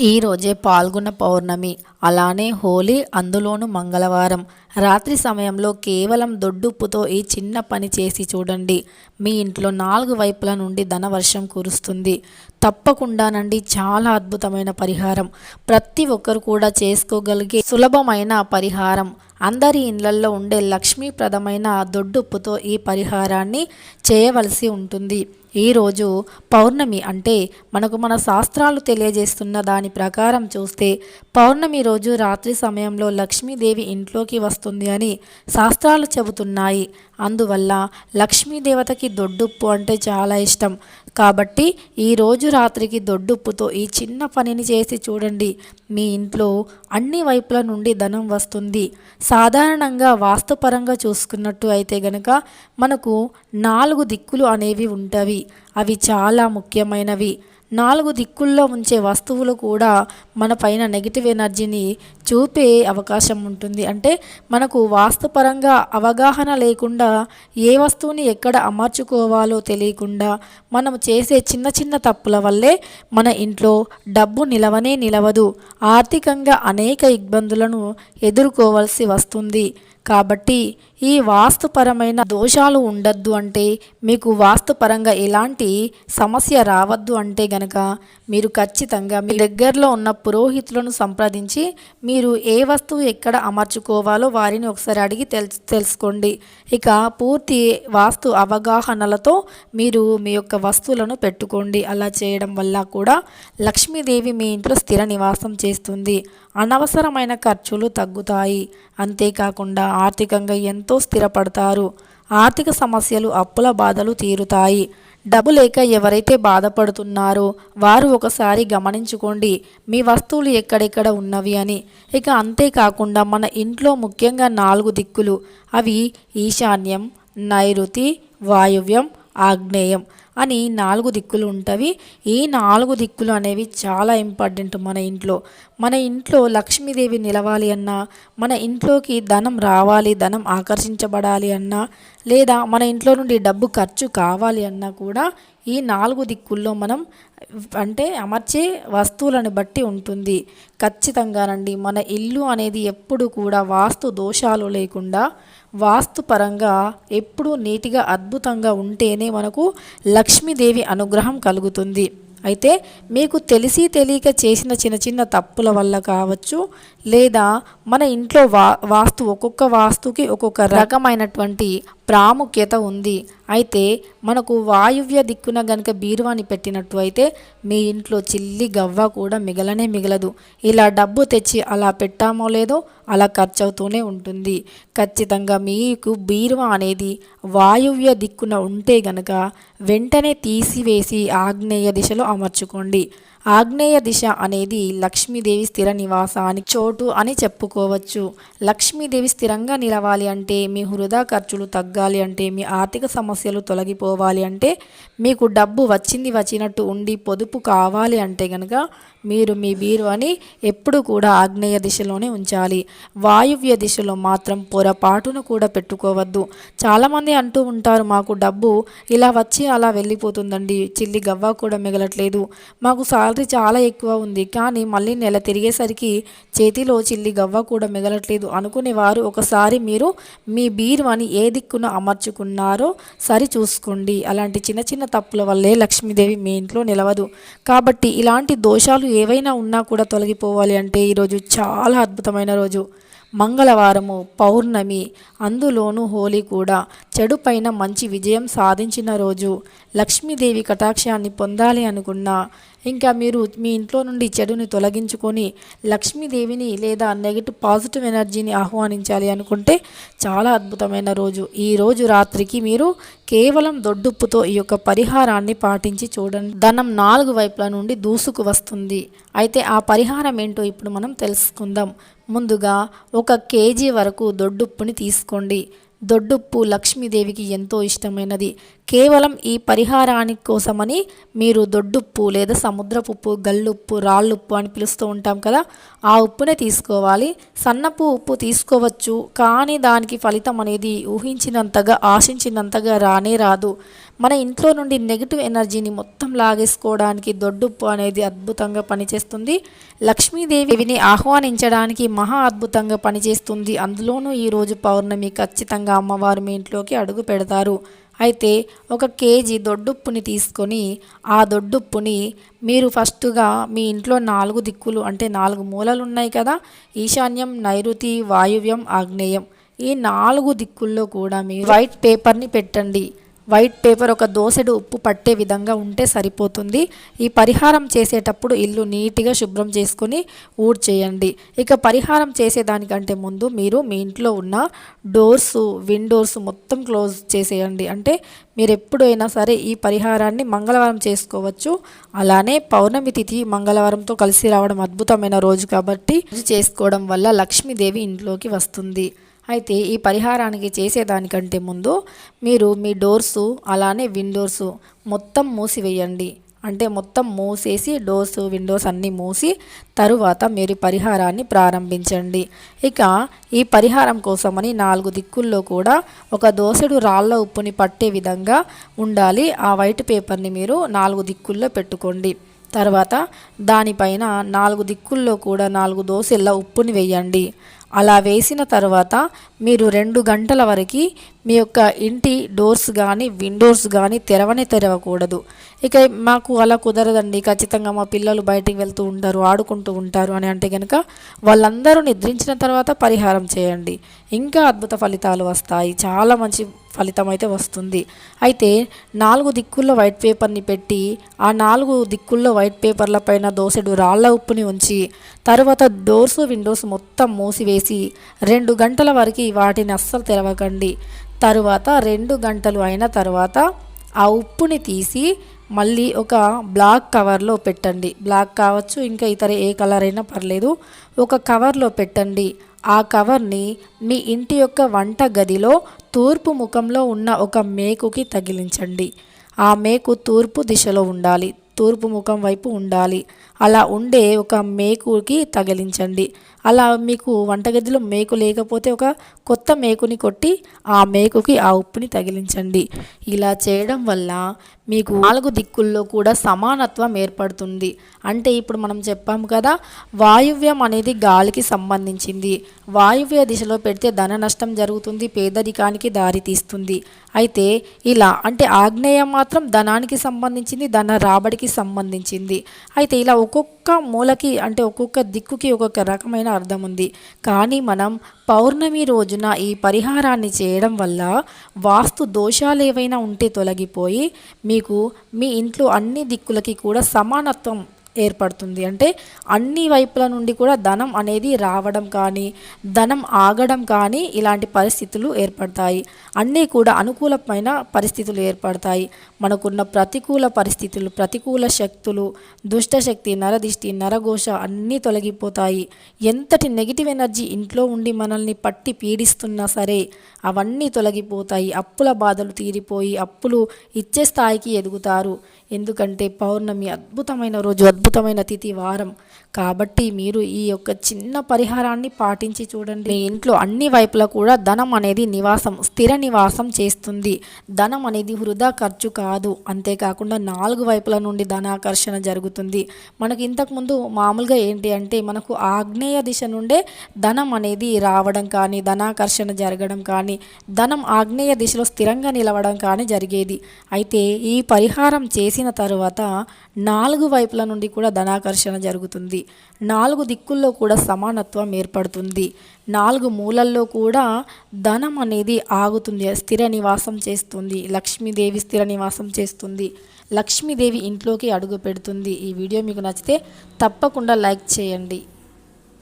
ఈరోజే పాల్గొన్న పౌర్ణమి అలానే హోలీ అందులోనూ మంగళవారం. రాత్రి సమయంలో కేవలం దొడ్డుప్పుతో ఈ చిన్న పని చేసి చూడండి. మీ ఇంట్లో నాలుగు వైపుల నుండి ధనవర్షం కురుస్తుంది. తప్పకుండానండి చాలా అద్భుతమైన పరిహారం. ప్రతి ఒక్కరు కూడా చేసుకోగలిగే సులభమైన పరిహారం. అందరి ఇళ్ళల్లో ఉండే లక్ష్మీప్రదమైన దొడ్డుప్పుతో ఈ పరిహారాన్ని చేయవలసి ఉంటుంది. ఈరోజు పౌర్ణమి అంటే మనకు మన శాస్త్రాలు తెలియజేస్తున్న దాని ప్రకారం చూస్తే పౌర్ణమి రోజు రాత్రి సమయంలో లక్ష్మీదేవి ఇంట్లోకి వస్తుంది అని శాస్త్రాలు చెబుతున్నాయి. అందువల్ల లక్ష్మీదేవతకి దొడ్డుప్పు అంటే చాలా ఇష్టం. కాబట్టి ఈరోజు రాత్రికి దొడ్డుప్పుతో ఈ చిన్న పనిని చేసి చూడండి. మీ ఇంట్లో అన్ని వైపుల నుండి ధనం వస్తుంది. సాధారణంగా వాస్తుపరంగా చూసుకున్నట్టు అయితే గనక మనకు నాలుగు దిక్కులు అనేవి అవి చాలా ముఖ్యమైనవి. నాలుగు దిక్కుల్లో ఉంచే వస్తువులు కూడా మన పైన నెగిటివ్ ఎనర్జీని చూపే అవకాశం ఉంటుంది. అంటే మనకు వాస్తుపరంగా అవగాహన లేకుండా ఏ వస్తువుని ఎక్కడ అమర్చుకోవాలో తెలియకుండా మనం చేసే చిన్న చిన్న తప్పుల వల్లే మన ఇంట్లో డబ్బు నిలవనే నిలవదు. ఆర్థికంగా అనేక ఇబ్బందులను ఎదుర్కోవాల్సి వస్తుంది. కాబట్టి ఈ వాస్తుపరమైన దోషాలు ఉండద్దు అంటే మీకు వాస్తుపరంగా ఎలాంటి సమస్య రావద్దు అంటే గనక మీరు ఖచ్చితంగా మీ దగ్గరలో ఉన్న పురోహితులను సంప్రదించి మీ మీరు ఏ వస్తువు ఎక్కడ అమర్చుకోవాలో వారిని ఒకసారి అడిగి తెలుసు తెలుసుకోండి. ఇక పూర్తి వాస్తు అవగాహనలతో మీరు మీ యొక్క వస్తువులను పెట్టుకోండి. అలా చేయడం వల్ల కూడా లక్ష్మీదేవి మీ ఇంట్లో స్థిర నివాసం చేస్తుంది. అనవసరమైన ఖర్చులు తగ్గుతాయి. అంతేకాకుండా ఆర్థికంగా ఎంతో స్థిరపడతారు. ఆర్థిక సమస్యలు అప్పుల బాధలు తీరుతాయి. డబ్బు లేక ఎవరైతే బాధపడుతున్నారో వారు ఒకసారి గమనించుకోండి మీ వస్తువులు ఎక్కడెక్కడ ఉన్నవి అని. ఇక అంతేకాకుండా మన ఇంట్లో ముఖ్యంగా నాలుగు దిక్కులు అవి ఈశాన్యం నైరుతి వాయువ్యం ఆగ్నేయం అని నాలుగు దిక్కులు ఉంటవి. ఈ నాలుగు దిక్కులు అనేవి చాలా ఇంపార్టెంట్ మన ఇంట్లో. మన ఇంట్లో లక్ష్మీదేవి నిలవాలి అన్నా మన ఇంట్లోకి ధనం రావాలి ధనం ఆకర్షించబడాలి అన్నా లేదా మన ఇంట్లో నుండి డబ్బు ఖర్చు కావాలి అన్నా కూడా ఈ నాలుగు దిక్కుల్లో మనం అంటే అమర్చే వస్తువులను బట్టి ఉంటుంది. ఖచ్చితంగానండి మన ఇల్లు అనేది ఎప్పుడు కూడా వాస్తు దోషాలు లేకుండా వాస్తుపరంగా ఎప్పుడూ నీటిగా అద్భుతంగా ఉంటేనే మనకు లక్ష్మీదేవి అనుగ్రహం కలుగుతుంది. అయితే మీకు తెలిసి తెలియక చేసిన చిన్న చిన్న తప్పుల వల్ల కావచ్చు లేదా మన ఇంట్లో వా వాస్తు ఒక్కొక్క వాస్తుకి ఒక్కొక్క రకమైనటువంటి ప్రాముఖ్యత ఉంది. అయితే మనకు వాయువ్య దిక్కున గనుక బీరువాని పెట్టినట్టు అయితే మీ ఇంట్లో చిల్లి గవ్వ కూడా మిగలనే మిగలదు. ఇలా డబ్బు తెచ్చి అలా పెట్టామో లేదో అలా ఖర్చు అవుతూనే ఉంటుంది. ఖచ్చితంగా మీకు బీరువా అనేది వాయువ్య దిక్కున ఉంటే గనక వెంటనే తీసివేసి ఆగ్నేయ దిశలో అమర్చుకోండి. ఆగ్నేయ దిశ అనేది లక్ష్మీదేవి స్థిర నివాసానికి చోటు అని చెప్పుకోవచ్చు. లక్ష్మీదేవి స్థిరంగా నిలవాలి అంటే మీ హృదయ ఖర్చులు తగ్గాలి అంటే మీ ఆర్థిక సమస్యలు తొలగిపోవాలి అంటే మీకు డబ్బు వచ్చింది వచ్చినట్టు ఉండి పొదుపు కావాలి అంటే కనుక మీరు మీ బీరువాని ఎప్పుడు కూడా ఆగ్నేయ దిశలోనే ఉంచాలి. వాయువ్య దిశలో మాత్రం పొరపాటును కూడా పెట్టుకోవద్దు. చాలామంది అంటూ ఉంటారు మాకు డబ్బు ఇలా వచ్చి అలా వెళ్ళిపోతుందండి. చిల్లి గవ్వ కూడా మిగలట్లేదు. మాకు సాలరీ చాలా ఎక్కువ ఉంది. కానీ మళ్ళీ నెల తిరిగేసరికి చేతిలో చిల్లి గవ్వ కూడా మిగలట్లేదు. అనుకునేవారు ఒకసారి మీరు మీ బీరువాని ఏ దిక్కున అమర్చుకున్నారో సరి చూసుకోండి. అలాంటి చిన్న చిన్న తప్పుల వల్లే లక్ష్మీదేవి మీ ఇంట్లో నిలవదు. కాబట్టి ఇలాంటి దోషాలు ఏవైనా ఉన్నా కూడా తొలగిపోవాలి అంటే ఈరోజు చాలా అద్భుతమైన రోజు. మంగళవారము పౌర్ణమి అందులోనూ హోలీ కూడా చెడు పైన మంచి విజయం సాధించిన రోజు. లక్ష్మీదేవి కటాక్షాన్ని పొందాలి అనుకున్నా ఇంకా మీరు మీ ఇంట్లో నుండి చెడుని తొలగించుకొని లక్ష్మీదేవిని లేదా నెగిటివ్ పాజిటివ్ ఎనర్జీని ఆహ్వానించాలి అనుకుంటే చాలా అద్భుతమైన రోజు. ఈ రోజు రాత్రికి మీరు కేవలం దొడ్డుప్పుతో ఈ యొక్క పరిహారాన్ని పాటించి చూడండి. ధనం నాలుగు వైపుల నుండి దూసుకు వస్తుంది. అయితే ఆ పరిహారం ఏంటో ఇప్పుడు మనం తెలుసుకుందాం. ముందుగా ఒక కేజీ వరకు దొడ్డుప్పుని తీసుకోండి. దొడ్డుప్పు లక్ష్మీదేవికి ఎంతో ఇష్టమైనది. కేవలం ఈ పరిహారానికి కోసమని మీరు దొడ్డుప్పు లేదా సముద్రపు ఉప్పు గల్లుప్పు రాళ్ళుప్పు అని పిలుస్తూ ఉంటాం కదా. ఆ ఉప్పునే తీసుకోవాలి. సన్నపు ఉప్పు తీసుకోవచ్చు. కానీ దానికి ఫలితం అనేది ఊహించినంతగా ఆశించినంతగా రానే రాదు. మన ఇంట్లో నుండి నెగిటివ్ ఎనర్జీని మొత్తం లాగేసుకోవడానికి దొడ్డుప్పు అనేది అద్భుతంగా పనిచేస్తుంది. లక్ష్మీదేవిని ఆహ్వానించడానికి మహా అద్భుతంగా పనిచేస్తుంది. అందులోనూ ఈరోజు పౌర్ణమి ఖచ్చితంగా అమ్మవారు మీ ఇంట్లోకి అడుగు పెడతారు. అయితే ఒక కేజీ దొడ్డుప్పుని తీసుకొని ఆ దొడ్డుప్పుని మీరు ఫస్ట్గా మీ ఇంట్లో నాలుగు దిక్కులు అంటే నాలుగు మూలలు ఉన్నాయి కదా ఈశాన్యం నైరుతి వాయువ్యం ఆగ్నేయం. ఈ నాలుగు దిక్కుల్లో కూడా మీరు వైట్ పేపర్ని పెట్టండి. వైట్ పేపర్ ఒక దోసెడు ఉప్పు పట్టే విధంగా ఉంటే సరిపోతుంది. ఈ పరిహారం చేసేటప్పుడు ఇల్లు నీట్గా శుభ్రం చేసుకొని ఊడ్చేయండి. ఇక పరిహారం చేసేదానికంటే ముందు మీరు మీ ఇంట్లో ఉన్న డోర్స్ విండోర్స్ మొత్తం క్లోజ్ చేసేయండి. అంటే మీరు ఎప్పుడైనా సరే ఈ పరిహారాన్ని మంగళవారం చేసుకోవచ్చు. అలానే పౌర్ణమి తిథి మంగళవారంతో కలిసి రావడం అద్భుతమైన రోజు కాబట్టి చేసుకోవడం వల్ల లక్ష్మీదేవి ఇంట్లోకి వస్తుంది. అయితే ఈ పరిహారానికి చేసేదానికంటే ముందు మీరు మీ డోర్సు అలానే విండోర్సు మొత్తం మూసివేయండి. అంటే మొత్తం మూసేసి డోర్స్ విండోస్ అన్నీ మూసి తరువాత మీరు పరిహారాన్ని ప్రారంభించండి. ఇక ఈ పరిహారం కోసమని నాలుగు దిక్కుల్లో కూడా ఒక దోసెడు రాళ్ళ ఉప్పుని పట్టే విధంగా ఉండాలి. ఆ వైట్ పేపర్ని మీరు నాలుగు దిక్కుల్లో పెట్టుకోండి. తర్వాత దానిపైన నాలుగు దిక్కుల్లో కూడా నాలుగు దోసెళ్ళ ఉప్పుని వేయండి. అలా వేసిన తర్వాత మీరు రెండు గంటల వరకు మీ యొక్క ఇంటి డోర్స్ కానీ విండోస్ కానీ తెరవనే తెరవకూడదు. ఇక మాకు అలా కుదరదండి. ఖచ్చితంగా మా పిల్లలు బయటికి వెళ్తూ ఉంటారు ఆడుకుంటూ ఉంటారు అని అంటే కనుక వాళ్ళందరూ నిద్రించిన తర్వాత పరిహారం చేయండి. ఇంకా అద్భుత ఫలితాలు వస్తాయి. చాలా మంచి ఫలితం అయితే వస్తుంది. అయితే నాలుగు దిక్కుల్లో వైట్ పేపర్ని పెట్టి ఆ నాలుగు దిక్కుల్లో వైట్ పేపర్ల పైన దోసెడు రాళ్ళ ఉప్పుని ఉంచి తర్వాత డోర్స్ విండోస్ మొత్తం మూసివేసి రెండు గంటల వరకు వాటిని అస్సలు తెరవకండి. తరువాత రెండు గంటలు అయిన తర్వాత ఆ ఉప్పుని తీసి మళ్ళీ ఒక బ్లాక్ కవర్లో పెట్టండి. బ్లాక్ కావచ్చు ఇంకా ఇతర ఏ కలర్ అయినా పర్లేదు. ఒక కవర్లో పెట్టండి. ఆ కవర్ని మీ ఇంటి యొక్క వంట గదిలో తూర్పు ముఖంలో ఉన్న ఒక మేకుకి తగిలించండి. ఆ మేకు తూర్పు దిశలో ఉండాలి. తూర్పు ముఖం వైపు ఉండాలి. అలా ఉండే ఒక మేకుకి తగిలించండి. అలా మీకు వంటగదిలో మేకు లేకపోతే ఒక కొత్త మేకుని కొట్టి ఆ మేకుకి ఆ ఉప్పుని తగిలించండి. ఇలా చేయడం వల్ల మీకు నాలుగు దిక్కుల్లో కూడా సమానత్వం ఏర్పడుతుంది. అంటే ఇప్పుడు మనం చెప్పాము కదా వాయువ్యం అనేది గాలికి సంబంధించింది. వాయువ్య దిశలో పెడితే ధన నష్టం జరుగుతుంది పేదరికానికి దారి తీస్తుంది. అయితే ఇలా అంటే ఆగ్నేయం మాత్రం ధనానికి సంబంధించింది ధన రాబడికి సంబంధించింది. అయితే ఇలా ఒక్కొక్క మూలకి అంటే ఒక్కొక్క దిక్కుకి ఒక్కొక్క రకమైన అర్థం ఉంది. కానీ మనం పౌర్ణమి రోజున ఈ పరిహారాన్ని చేయడం వల్ల వాస్తు దోషాలు ఏవైనా ఉంటే తొలగిపోయి మీకు మీ ఇంట్లో అన్ని దిక్కులకి కూడా సమానత్వం ఏర్పడుతుంది. అంటే అన్ని వైపుల నుండి కూడా ధనం అనేది రావడం కానీ ధనం ఆగడం కానీ ఇలాంటి పరిస్థితులు ఏర్పడతాయి. అన్నీ కూడా అనుకూలమైన పరిస్థితులు ఏర్పడతాయి. మనకున్న ప్రతికూల పరిస్థితులు ప్రతికూల శక్తులు దుష్టశక్తి నరదిష్టి నరఘోష అన్నీ తొలగిపోతాయి. ఎంతటి నెగిటివ్ ఎనర్జీ ఇంట్లో ఉండి మనల్ని పట్టి పీడిస్తున్నా సరే అవన్నీ తొలగిపోతాయి. అప్పుల బాధలు తీరిపోయి అప్పులు ఇచ్చే స్థాయికి ఎదుగుతారు. ఎందుకంటే పౌర్ణమి అద్భుతమైన రోజు అద్భుతమైన తిథి వారం. కాబట్టి మీరు ఈ యొక్క చిన్న పరిహారాన్ని పాటించి చూడండి. మీ ఇంట్లో అన్ని వైపులా కూడా ధనం అనేది నివాసం స్థిర నివాసం చేస్తుంది. ధనం అనేది వృధా ఖర్చు కాదు. అంతేకాకుండా నాలుగు వైపుల నుండి ధనాకర్షణ జరుగుతుంది. మనకి ఇంతకుముందు మామూలుగా ఏంటి అంటే మనకు ఆగ్నేయ దిశ నుండే ధనం అనేది రావడం కానీ ధనాకర్షణ జరగడం కానీ ధనం ఆగ్నేయ దిశలో స్థిరంగా నిలవడం కానీ జరిగేది. అయితే ఈ పరిహారం చేసిన తరువాత నాలుగు వైపుల నుండి కూడా ధనాకర్షణ జరుగుతుంది. నాలుగు దిక్కుల్లో కూడా సమానత్వం ఏర్పడుతుంది. నాలుగు మూలల్లో కూడా ధనం అనేది ఆగుతుంది స్థిర నివాసం చేస్తుంది లక్ష్మీదేవి స్థిర నివాసం చేస్తుంది. లక్ష్మీదేవి ఇంట్లోకి అడుగు పెడుతుంది. ఈ వీడియో మీకు నచ్చితే తప్పకుండా లైక్ చేయండి.